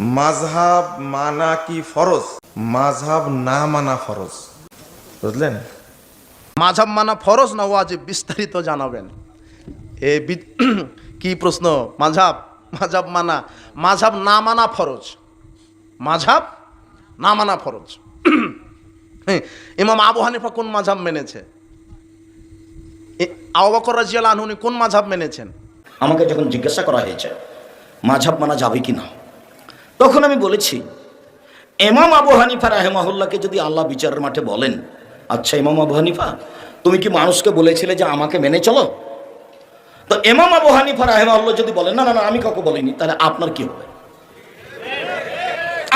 মাঝহাব মানা কি ফরজ? মাঝহাব না মানা ফরজ। বুঝলেন? মাঝাব মানা ফরজ না ওয়াজিব? বিস্তারিত জানাবেন। এ কি প্রশ্ন? মাঝাব মাঝাব মানা মাঝাব না মানা ফরজ? মাঝাব না মানা ফরজ। ইমাম আবু হানিফা কোন মাঝাব মেনেছে? এ- আবু বকর রাজিয়াল আনহুনি কোন মাঝাব মেনেছেন? আমাকে যখন জিজ্ঞাসা করা হয়েছে মাঝাব মানা যাবে কি না? তখন আমি বলেছি এমাম আবু হানিফা রাহেমাহুল্লাহকে যদি আল্লাহ বিচারের মাঠে বলেন আচ্ছা এমাম আবু হানিফা, তুমি কি মানুষকে বলেছিলে যে আমাকে মেনে চলো? তো এমাম আবু হানিফা রাহেমাহুল্লাহ যদি বলেন, না না না, আমি কাউকে বলিনি, তাহলে আপনার কি হবে?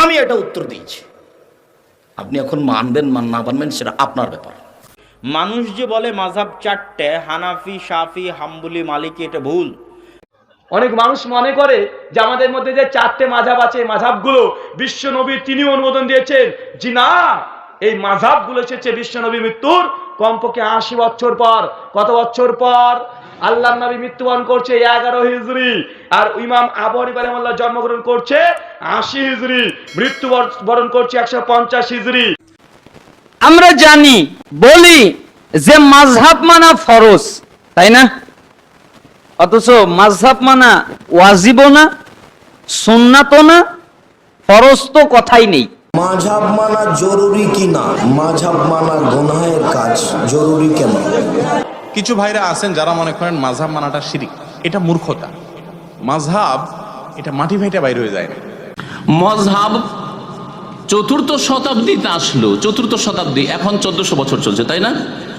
আমি এটা উত্তর দিয়েছি। আপনি এখন মানবেন, মান না মানবেন, সেটা আপনার ব্যাপার। মানুষ যে বলে মাঝাব চারটে, হানাফি সাফি হাম্বুলি, মালিকি, এটা ভুল। অনেক মানুষ মনে করে যে আমাদের মধ্যে যে চারটে মাঝাব আছে মাঝাবগুলো বিশ্ব নবী তিনি অনুমোদন দিয়েছেন। জি না এই মাঝাবগুলো এসেছে বিশ্ব নবী মৃত্যুর। কমপক্ষে আশি বছর পর, কত বছর পর? আল্লাহ নবী মৃত্যুবরণ করছে এগারো হিজড়ি আর ইমাম আবু হানিফা জন্মগ্রহণ করছে আশি হিজড়ি মৃত্যু বরণ করছে একশো পঞ্চাশ হিজড়ি আমরা জানি, বলি যে মাঝহাব মানা ফরজ, তাই না? অথচ মাঝহাব মানা ওয়াজিব না সুন্নাতও না ফরজ তো কথাই নেই। মাঝাব মানা জরুরি কি না? মাঝাব মানা গুনাহের কাজ জরুরি কেন? কিছু ভাইরা আছেন যারা মনে করেন মাঝহাব মানাটা শিরিক। এটা মূর্খতা। মাঝহাব এটা মাটি ভাইটা বাইরে হয়ে যায় না। মজহাব চতুর্থ শতাব্দীতে আসলো। চতুর্থ শতাব্দী এখন চোদ্দশো বছর চলছে তাই না?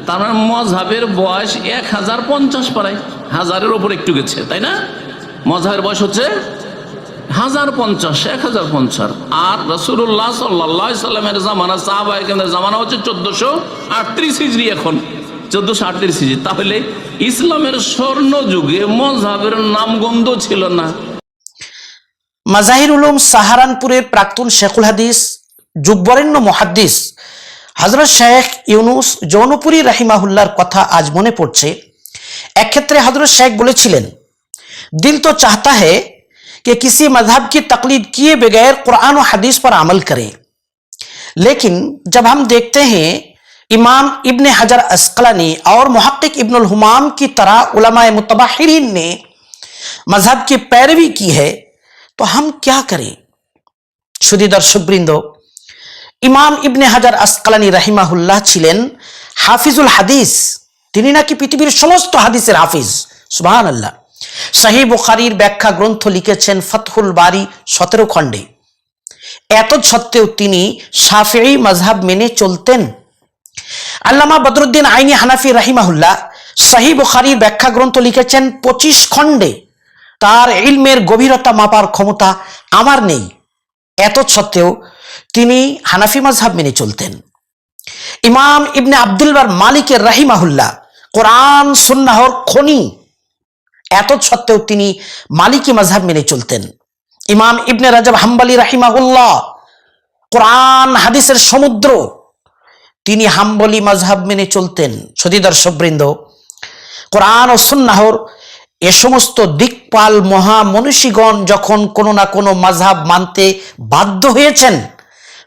তার মজহাবের বয়স এক হাজার পঞ্চাশ পারায় হাজারের ওপর একটু গেছে, তাই না? মজহাবের বয়স হচ্ছে হাজার পঞ্চাশ এক হাজার পঞ্চাশ আর রসুল্লাহ সাল্লাহ সাল্লামের জামানা সাহাবাহিকের জামানা হচ্ছে চোদ্দশো আটত্রিশ হিজড়ি এখন। চোদ্দশো আটত্রিশ হিজড়ি তাহলে ইসলামের স্বর্ণ যুগে মজহাবের নামগন্ধ ছিল না। মাজাহির উলুম সাহারানপুরের প্রাক্তন শেখুল হাদিস, যুগবরেণ্য মহাদ্দিস হজরত শেখ ইউনুস জৌনপুরি রাহিমাহুল্লার কথা আজ মনে পড়ছে এক ক্ষেত্রে হজরত শেখ বলেছিলেন दिल तो चाहता है कि किसी मजहब की तकलीद किए बगैर कुरान और हदीस पर अमल करें लेकिन जब हम देखते हैं इमाम इब्न हजर अस्कलानी और मुहक्किक इब्नुल हुमाम की तरह उलमाए मुतबाहिरीन ने मजहब की पैरवी की है तो हम क्या करें শুধু দর্শকবৃন্দ ইমাম ইবনে হাজার আসকালানি রাহিমাহুল্লাহ ছিলেন হাফিজুল হাদিস। তিনি নাকি পৃথিবীর সমস্ত হাদিসের হাফিজ। সুবাহান আল্লাহ শাহি বুখারির ব্যাখ্যা গ্রন্থ লিখেছেন ফতহুল বারি সতেরো খণ্ডে। এত সত্ত্বেও তিনি সাফেই মজহাব মেনে চলতেন। আল্লামা বদরুদ্দিন আইনি হানাফি রাহিমাহুল্লাহ শাহি বুখারির ব্যাখ্যা গ্রন্থ লিখেছেন পঁচিশ খণ্ডে। তার ইলমের গভীরতা মাপার ক্ষমতা আমার নেই। এত সত্ত্বেও তিনি হানাফি মাজহাব মেনে চলতেন। ইমাম ইবনে আব্দুল বার মালিকের রাহিমাহুল্লাহ কোরআন সুন্নাহর খনি, এত সত্ত্বেও তিনি মালিকি মাজহাব মেনে চলতেন। ইমাম ইবনে রাজাব হাম্বালি রাহিমাহুল্লাহ কোরআন, হাদিসের সমুদ্র, তিনি হাম্বলি মাজহাব মেনে চলতেন। সতী দর্শকবৃন্দ, কোরআন ও সুন্নাহর এ সমস্ত দিকপাল মহা মনীষীগণ যখন কোনো না কোনো মাঝহাব মানতে বাধ্য হয়েছেন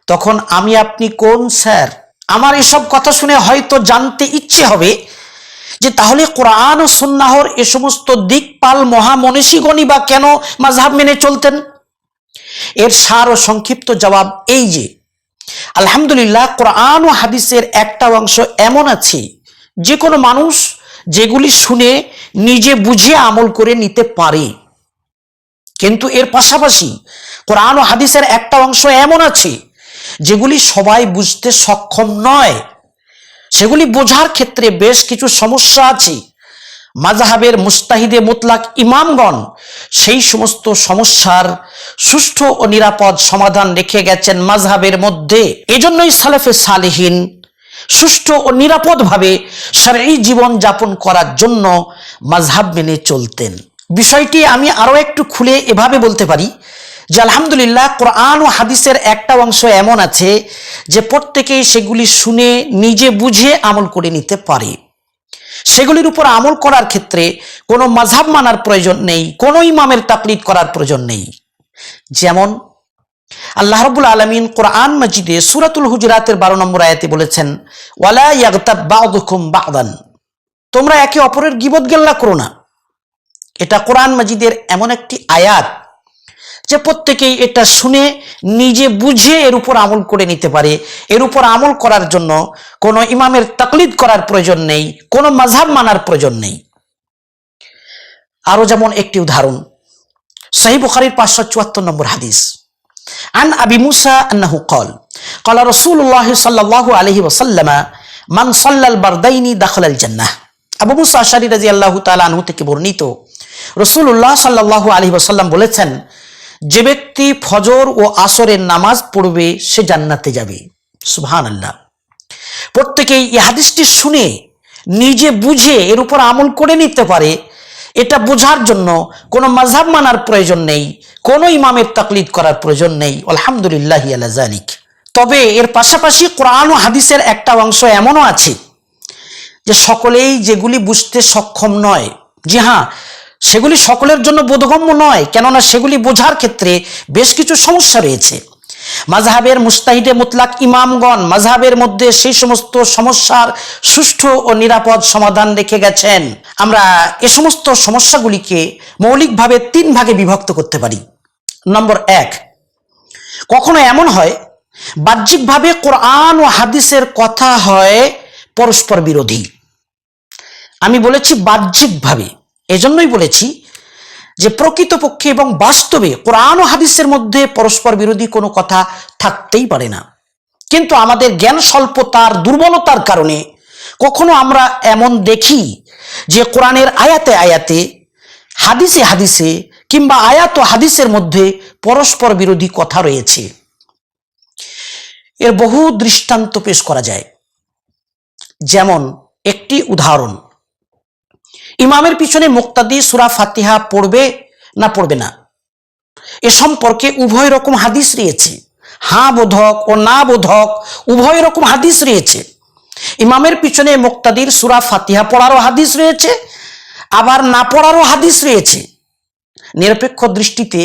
তখন আমি আপনি কোন, স্যার? আমার এসব কথা শুনে হয়তো জানতে ইচ্ছে হবে যে তাহলে কোরআন ও সুন্নাহর এ সমস্ত দিকপাল মহা মনীষীগণই বা কেন মাঝহাব মেনে চলতেন? এর সার ও সংক্ষিপ্ত জবাব এই যে, আলহামদুলিল্লাহ কোরআন ও হাদিসের একটা অংশ এমন আছে, যে কোনো মানুষ যেগুলি শুনে নিজে বুঝে আমল করে নিতে পারে। কিন্তু এর পাশাপাশি কোরআন ও হাদিসের একটা অংশ এমন আছে যেগুলি সবাই বুঝতে সক্ষম নয়, সেগুলি বোঝার ক্ষেত্রে বেশ কিছু সমস্যা আছে। মাজাহাবের মুস্তাহিদে মোতলাক ইমামগণ সেই সমস্ত সমস্যার সুষ্ঠু ও নিরাপদ সমাধান রেখে গেছেন মাঝহাবের মধ্যে। এজন্যই সালেফে সালেহীন সুষ্ঠু ও নিরাপদভাবে সারাই জীবন যাপন করার জন্য মাঝহাব মেনে চলতেন। বিষয়টি আমি আরও একটু খুলে এভাবে বলতে পারি। যে আলহামদুলিল্লাহ কোরআন ও হাদিসের একটা অংশ এমন আছে যে প্রত্যেকেই সেগুলি শুনে, নিজে বুঝে আমল করে নিতে পারে। সেগুলির উপর আমল করার ক্ষেত্রে কোনো মাঝহাব মানার প্রয়োজন নেই, কোনো ইমামের তাকলিদ করার প্রয়োজন নেই। যেমন, আল্লাহ রবুল আলমিন কোরআন মজিদে সুরাতুল হুজরাতের বারো নম্বর আয়াতে বলেছেন, ওয়ালা ইয়াগতাব বা'দান। তোমরা একে অপরের গিবত গেল্লা করো না। এটা কোরআন মজিদের এমন একটি আয়াত যে প্রত্যেকেই এটা শুনে, নিজে বুঝে এর উপর আমল করে নিতে পারে। এর উপর আমল করার জন্য কোন ইমামের তাকলিদ করার প্রয়োজন নেই, কোন মাঝাব মানার প্রয়োজন নেই। আরও যেমন একটি উদাহরণ সাহি বুখারির পাঁচশো চুয়াত্তর নম্বর হাদিস। আন আবি মুসা আন্নাহু কল কলা রসুল্লাহ সাল্লাহ আলহি ওসাল্লামা মান সাল্লাল বারদাইনি দাখল আল জান্নাহ। আবু মুসা আশারি রাজি আল্লাহ তালা আনহু থেকে বর্ণিত রসুল্লাহ সাল্লাহ আলহি ওসাল্লাম বলেছেন যে ব্যক্তি ফজর ও আসরের নামাজ পড়বে, সে জান্নাতে যাবে। সুবহান আল্লাহ প্রত্যেকেই এই হাদিসটি শুনে, নিজে বুঝে এর উপর আমল করে নিতে পারে। এটা বোঝার জন্য কোনো মাঝহাব মানার প্রয়োজন নেই, কোনো ইমামের তাকলিদ করার প্রয়োজন নেই। আলহামদুলিল্লাহ আলাজালিক তবে এর পাশাপাশি কোরআন ও হাদিসের একটা অংশ এমনও আছে যে সকলেই যেগুলি বুঝতে সক্ষম নয়, জি হ্যাঁ সেগুলি সকলের জন্য বোধগম্য নয়, কেননা সেগুলি বোঝার ক্ষেত্রে বেশ কিছু সমস্যা রয়েছে। মাঝহাবের মুস্তাহিদে মুতলাক ইমামগণ মাঝহাবের মধ্যে সেই সমস্ত সমস্যার সুষ্ঠু ও নিরাপদ সমাধান রেখে গেছেন। আমরা এ সমস্ত সমস্যাগুলিকে মৌলিকভাবে তিন ভাগে বিভক্ত করতে পারি। নম্বর এক, কখনো এমন হয়, বাহ্যিকভাবে কোরআন ও হাদিসের কথা হয় পরস্পর বিরোধী। আমি বলেছি বাহ্যিকভাবে। এজন্যই বলেছি যে প্রকৃতপক্ষে এবং বাস্তবে কোরআন ও হাদিসের মধ্যে পরস্পর বিরোধী কোনো কথা থাকতেই পারে না। কিন্তু আমাদের জ্ঞান স্বল্পতার দুর্বলতার কারণে কখনো আমরা এমন দেখি যে কোরআনের আয়াতে আয়াতে, হাদিসে হাদিসে কিংবা আয়াত ও হাদিসের মধ্যে পরস্পর বিরোধী কথা রয়েছে। এর বহু দৃষ্টান্ত পেশ করা যায়। যেমন একটি উদাহরণ ইমামের পিছনে মুক্তাদি সুরা ফাতিহা পড়বে না পড়বে না? এ সম্পর্কে উভয় রকম হাদিস রয়েছে। হ্যাঁ বোধক ও না বোধক উভয় রকম হাদিস রয়েছে। ইমামের পিছনে মুক্তাদির সুরা ফাতিহা পড়ারও হাদিস রয়েছে, আবার না পড়ারও হাদিস রয়েছে। নিরপেক্ষ দৃষ্টিতে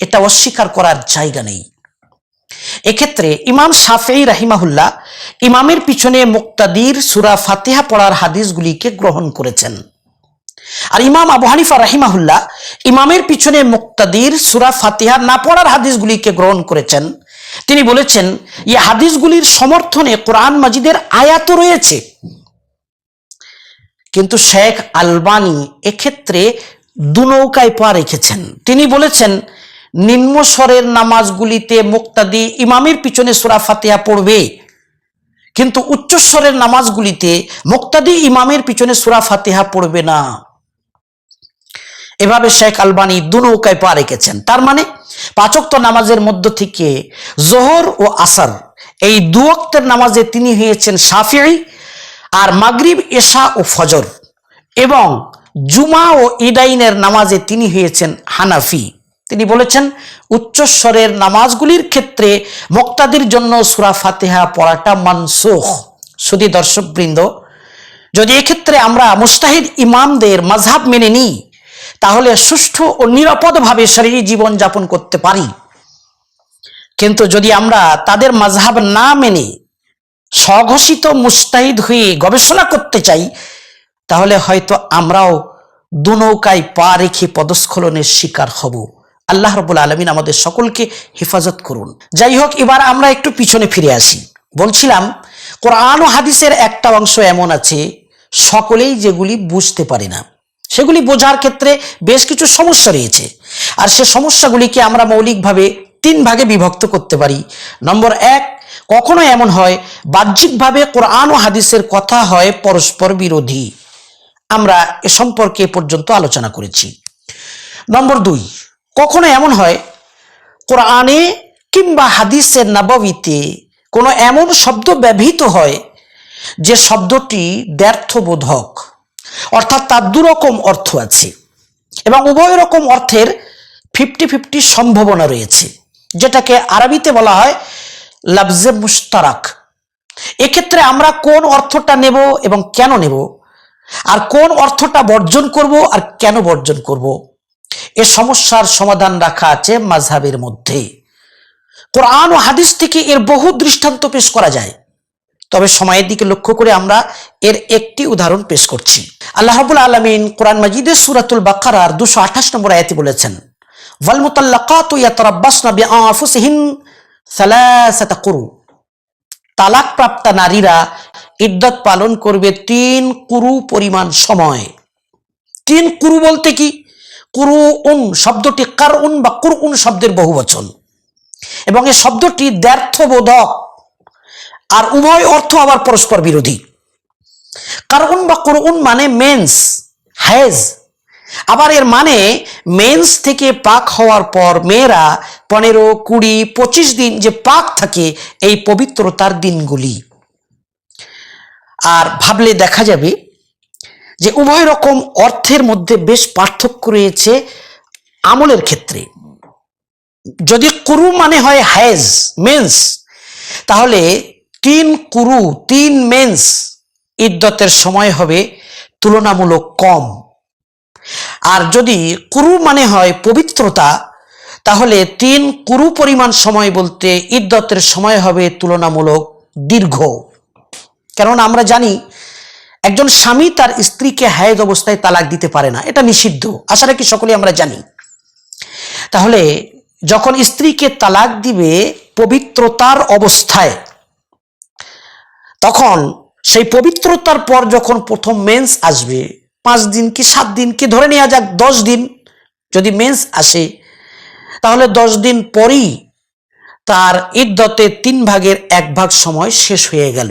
এটা অস্বীকার করার জায়গা নেই। এক্ষেত্রে ইমাম সাফেই রাহিমাহুল্লাহ ইমামের পিছনে মুক্তাদির সুরা ফাতিহা পড়ার হাদিসগুলিকে গ্রহণ করেছেন। আর ইমাম আবু হানিফা রাহিমাহুল্লাহ ইমামের পিছনে মুক্তাদির সুরা ফাতিহা না পড়ার হাদিসগুলিকে গ্রহণ করেছেন। তিনি বলেছেন এই হাদিসগুলির সমর্থনে কোরআন মাজিদের আয়াত রয়েছে। কিন্তু শেখ আলবানি এক্ষেত্রে দু নৌকায় পা রেখেছেন। তিনি বলেছেন, নিম্ন স্বরের নামাজগুলিতে মুক্তাদি ইমামের পিছনে সুরা ফাতিহা পড়বে। কিন্তু উচ্চস্বরের নামাজগুলিতে মুক্তাদি ইমামের পিছনে সুরা ফাতিহা পড়বে না। এভাবে শেখ আলবানি দু নৌকায় পা রেখেছেন। তার মানে পাচক্ত নামাজের মধ্য থেকে জোহর ও আসার, এই দু অক্তের নামাজে তিনি হয়েছেন সাফিঈ আর মাগরিব, এশা ও ফজর এবং জুমা ও ইদাইনের নামাজে তিনি হয়েছেন হানাফি। তিনি বলেছেন উচ্চস্বরের নামাজগুলির ক্ষেত্রে মুক্তাদির জন্য সুরা ফাতেহা পড়াটা মানসুখ। শুধু দর্শকবৃন্দ, যদি এক্ষেত্রে আমরা মুস্তাহিদ ইমামদের মাঝহাব মেনে নিই তাহলে সুষ্ঠু ও নিরাপদভাবে শরীরী জীবন যাপন করতে পারি। কিন্তু যদি আমরা তাদের মাঝহাব না মেনে স্বঘোষিত মুস্তাহিদ হয়ে গবেষণা করতে চাই, তাহলে হয়তো আমরাও দু নৌকায় পা রেখে পদস্খলনের শিকার হব। আল্লাহ রবুল আলমিন আমাদের সকলকে হেফাজত করুন। যাই হোক, এবার আমরা একটু পিছনে ফিরে আসি। বলছিলাম, কোরআন হাদিসের একটা অংশ এমন আছে, সকলেই যেগুলি বুঝতে পারে না। সেগুলি বোঝার ক্ষেত্রে বেশ কিছু সমস্যা রয়েছে। আর সে সমস্যাগুলিকে আমরা মৌলিকভাবে তিন ভাগে বিভক্ত করতে পারি। নম্বর এক, কখনো এমন হয়, বাহ্যিকভাবে কোরআন ও হাদিসের কথা হয় পরস্পর বিরোধী। আমরা এ সম্পর্কে পর্যন্ত আলোচনা করেছি। নম্বর দুই, কখনো এমন হয়, কোরআনে কিংবা হাদিসের নাবাবিতে কোনো এমন শব্দ ব্যবহৃত হয়, যে শব্দটি ব্যর্থবোধক অর্থাৎ তার দুরকম অর্থ আছে। এবং উভয় রকম অর্থের ফিফটি ফিফটি সম্ভাবনা রয়েছে, যেটাকে আরবিতে বলা হয় লাফজে মুস্তারাক এক্ষেত্রে আমরা কোন অর্থটা নেব এবং কেন নেব, আর কোন অর্থটা বর্জন করব আর কেন বর্জন করব, এ সমস্যার সমাধান রাখা আছে মাঝহাবের মধ্যে। কোরআন ও হাদিস থেকে এর বহু দৃষ্টান্ত পেশ করা যায়। তবে সময়ের দিকে লক্ষ্য করে আমরা এর একটি উদাহরণ পেশ করছি। আল্লাহ রাব্বুল আলামিন কোরআন মাজিদের সূরাতুল বাকারার দুশো আঠাশ নম্বর আয়াতে বলেছেন, ওয়াল মুতাল্লাকাতু ইয়াতারাব্বাসনা বিআনফুসিহিন সালাসাতা কুরু। তালাক প্রাপ্তা নারীরা ইদ্যত পালন করবে তিন কুরু পরিমাণ সময়। তিন কুরু বলতে কি? কুরু উন শব্দটি কার উন বা কুর উন শব্দের বহু বচন এবং এই শব্দটি দ্ব্যর্থবোধক আর উভয় অর্থ আবার পরস্পর বিরোধী। কারণ বা করুন মানে মেন্স হ্যাজ আবার এর মানে মেন্স থেকে পাক হওয়ার পর মেয়েরা পনেরো, কুড়ি, পঁচিশ দিন যে পাক থাকে এই পবিত্রতার দিনগুলি। আর ভাবলে দেখা যাবে যে উভয় রকম অর্থের মধ্যে বেশ পার্থক্য রয়েছে আমলের ক্ষেত্রে। যদি কুরু মানে হয় হ্যাজ মেন্স তাহলে তিন কুরু, তিন মেন্স ইদ্যতের সময় হবে তুলনামূলক কম। আর যদি কুরু মানে হয় পবিত্রতা, তাহলে তিন কুরু পরিমাণ সময় বলতে ইদ্যতের সময় হবে তুলনামূলক দীর্ঘ। কারণ আমরা জানি, একজন স্বামী তার স্ত্রীকে হায়েজ অবস্থায় তালাক দিতে পারে না। এটা নিষিদ্ধ। আশা রাখি সকলে আমরা জানি। তাহলে যখন স্ত্রীকে তালাক দিবে পবিত্রতার অবস্থায় তখন সেই পবিত্রতার পর যখন প্রথম মেন্স আসবে, পাঁচ দিন কি সাত দিন কি ধরে নেওয়া যাক, দশ দিন যদি মেন্স আসে, তাহলে দশ দিন পরই তার ইদ্যতে তিন ভাগের এক ভাগ সময় শেষ হয়ে গেল।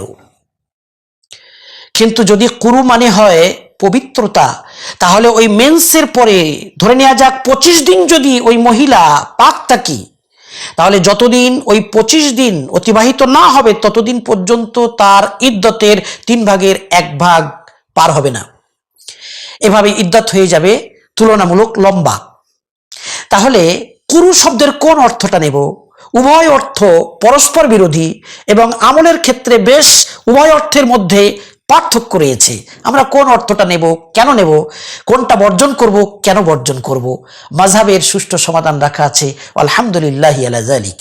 কিন্তু যদি কুরু মানে হয় পবিত্রতা, তাহলে ওই মেন্সের পরে ধরে নেওয়া যাক পঁচিশ দিন যদি ওই মহিলা পাক থাকি তাহলে যতদিন ওই পঁচিশ দিন অতিবাহিত না হবে, ততদিন পর্যন্ত তার ইদ্যতের তিন ভাগের এক ভাগ পার হবে না। এভাবে ইদ্যত হয়ে যাবে, তুলনামূলক লম্বা। তাহলে কুরু শব্দের কোন অর্থটা নেব? উভয় অর্থ পরস্পর বিরোধী এবং আমলের ক্ষেত্রে বেশ উভয় অর্থের মধ্যে পার্থক্য রয়েছে। আমরা কোন অর্থটা নেব, কেন নেব, কোনটা বর্জন করব, কেন বর্জন করব? মাঝহাবের সুষ্ঠু সমাধান রাখা আছে, আলহামদুলিল্লাহ আলাজালিক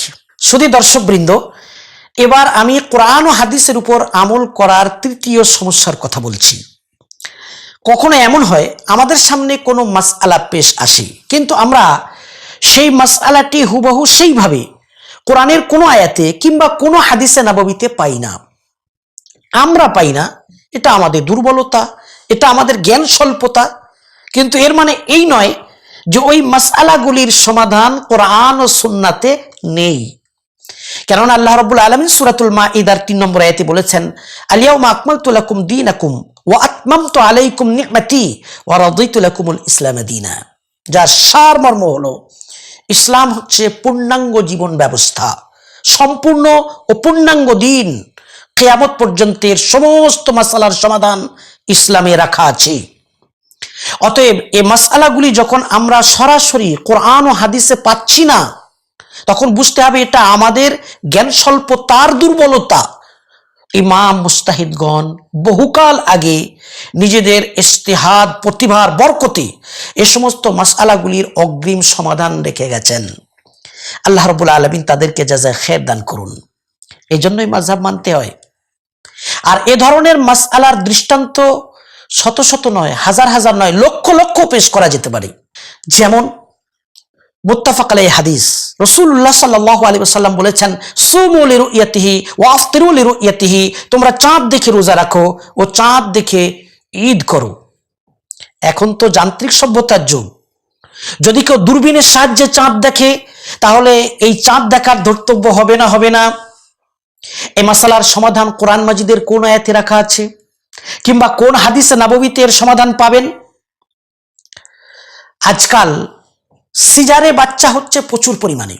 শুধু দর্শকবৃন্দ, এবার আমি কোরআন ও হাদিসের উপর আমল করার তৃতীয় সমস্যার কথা বলছি। কখনো এমন হয়, আমাদের সামনে কোনো মাসআলা পেশ আসে, কিন্তু আমরা সেই মাসআলাটি হুবহু সেইভাবে কোরআনের কোনো আয়াতে কিংবা কোনো হাদিসে নাববিতে পাই না। আমরা পাই না এটা আমাদের দুর্বলতা, এটা আমাদের জ্ঞান স্বল্পতা কিন্তু এর মানে এই নয় যে ওই মাসআলাগুলির সমাধান কোরআন ও সুন্নাতে নেই। কেননা আল্লাহ রব্বুল আলমিন সুরাতুল মা ইদার তিন নম্বর আয়াতে বলেছেন আলিয়াউমা আকমালতু লাকুম দীনাকুম ওয়া আতমামতু আলাইকুম নিকমাতি ও রাদিতু লাকুমুল ইসলাম দিনা। যার সারমর্ম হলো, ইসলাম হচ্ছে পূর্ণাঙ্গ জীবন ব্যবস্থা, সম্পূর্ণ ও পূর্ণাঙ্গ দিন। কেয়ামত পর্যন্তের সমস্ত মাসালার সমাধান ইসলামে রাখা আছে। অতএব এই মাসালাগুলি যখন আমরা সরাসরি কোরআন ও হাদিসে পাচ্ছি না, তখন বুঝতে হবে এটা আমাদের জ্ঞান স্বল্প তার দুর্বলতা। ইমাম মুস্তাহিদগণ বহুকাল আগে নিজেদের ইস্তেহাদ প্রতিভার বরকতে এ সমস্ত মাসালাগুলির অগ্রিম সমাধান রেখে গেছেন। আল্লাহ রবুল আলমিন তাদেরকে যা যা খের দান করুন। এই জন্যই মাঝহাব মানতে হয়। আর এ ধরনের মাসআলার দৃষ্টান্ত শত শত নয়, হাজার হাজার নয়, লক্ষ লক্ষ পেশ করা যেতে পারে। যেমন মুত্তাফাক আলাই হাদিস রসুল্লাহ সাল্লাহ আলী সাল্লাম বলেছেন সুমুলি রুইয়াতিহি ও আফতিরুলি রুইয়াতিহি তোমরা চাঁদ দেখে রোজা রাখো ও চাঁদ দেখে ঈদ করো। এখন তো যান্ত্রিক সভ্যতার যুগ। যদি কেউ দূরবীনের সাহায্যে চাঁদ দেখে, তাহলে এই চাঁদ দেখার ধর্তব্য হবে না হবে না। এই মাসালার সমাধান কোরআন মাজিদের কোন আয়াতে রাখা আছে? কিংবা কোন হাদিসে নাববিতে এর সমাধান পাবেন? আজকাল সিজারে বাচ্চা হচ্ছে প্রচুর পরিমাণে।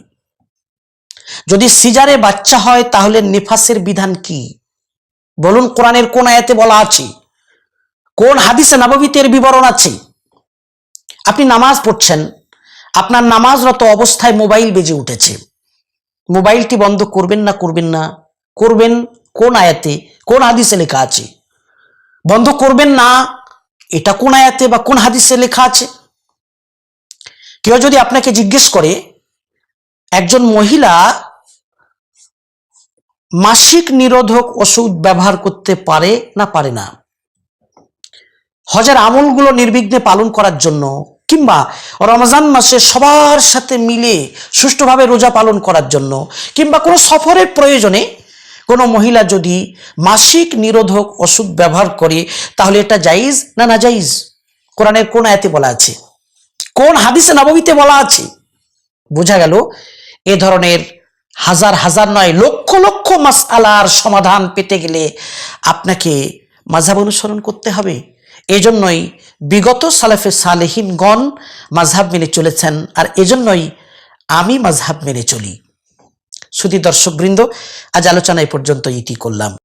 যদি সিজারে বাচ্চা হয়, তাহলে নিফাসের বিধান কি? বলুন কোরআনের কোন আয়াতে বলা আছে? কোন হাদিসে নাববিতে এর বিবরণ আছে? আপনি নামাজ পড়ছেন, আপনার নামাজরত অবস্থায় মোবাইল বেজে উঠেছে। মোবাইলটি বন্ধ করবেন না করবেন না? করবেন কোন আয়াতে, কোন হাদিসে লেখা আছে? বন্ধ করবেন না, এটা কোন আয়াতে বা কোন হাদিসে লেখা আছে? কেউ যদি আপনাকে জিজ্ঞেস করে, একজন মহিলা মাসিক নিরোধক ওষুধ ব্যবহার করতে পারে না পারে না? হজের আমলগুলো নির্বিঘ্নে পালন করার জন্য কিংবা রমজান মাসে সবার সাথে মিলে সুষ্ঠুভাবে রোজা পালন করার জন্য কিংবা কোনো সফরের প্রয়োজনে কোনো মহিলা যদি মাসিক নিরোধক ওষুধ ব্যবহার করে, তাহলে এটা জাইজ না না জাইজ কোরআনের কোন আয়াতে বলা আছে? কোন হাদিসে নবমীতে বলা আছে? বোঝা গেল এ ধরনের হাজার হাজার নয়, লক্ষ লক্ষ মাস আলার সমাধান পেতে গেলে আপনাকে মাঝাব অনুসরণ করতে হবে। এজন্যই বিগত সালেফে সালেহিনগণ মাঝহাব মেনে চলেছেন, আর এজন্যই আমি মাঝহাব মেনে চলি। শুধু দর্শকবৃন্দ আজ আলোচনা এই পর্যন্ত ইতি করলাম।